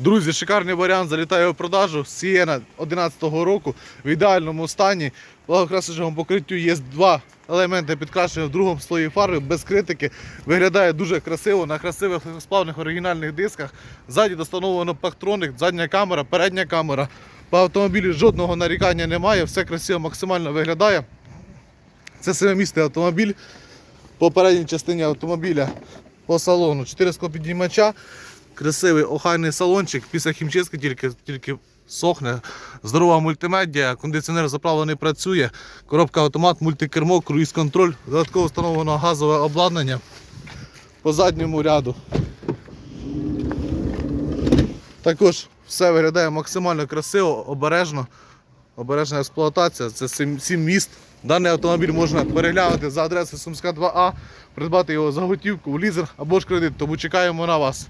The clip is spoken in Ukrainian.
Друзі, шикарний варіант залітає у продажу. Sienna 11 року в ідеальному стані. Благокрасочному покриттю є два елементи підкрашення в другому слої фарби без критики. Виглядає дуже красиво на красивих сплавних оригінальних дисках. Ззаді достановлено пактроник, задня камера, передня камера. По автомобілі жодного нарікання немає, все красиво максимально виглядає. Це семимісний автомобіль. По передній частині автомобіля по салону 4 склопідіймача, красивий охайний салончик, після хімчистки тільки, тільки сохне. Здорова мультимедіа, кондиціонер заправлений працює, коробка автомат, мультикермо, круїз-контроль, додатково встановлено газове обладнання по задньому ряду. Також все виглядає максимально красиво, обережно. Обережна експлуатація, це 7, міст. Даний автомобіль можна переглянути за адресою Сумська 2А, придбати його за готівку, в лізинг або ж кредит. Тому чекаємо на вас.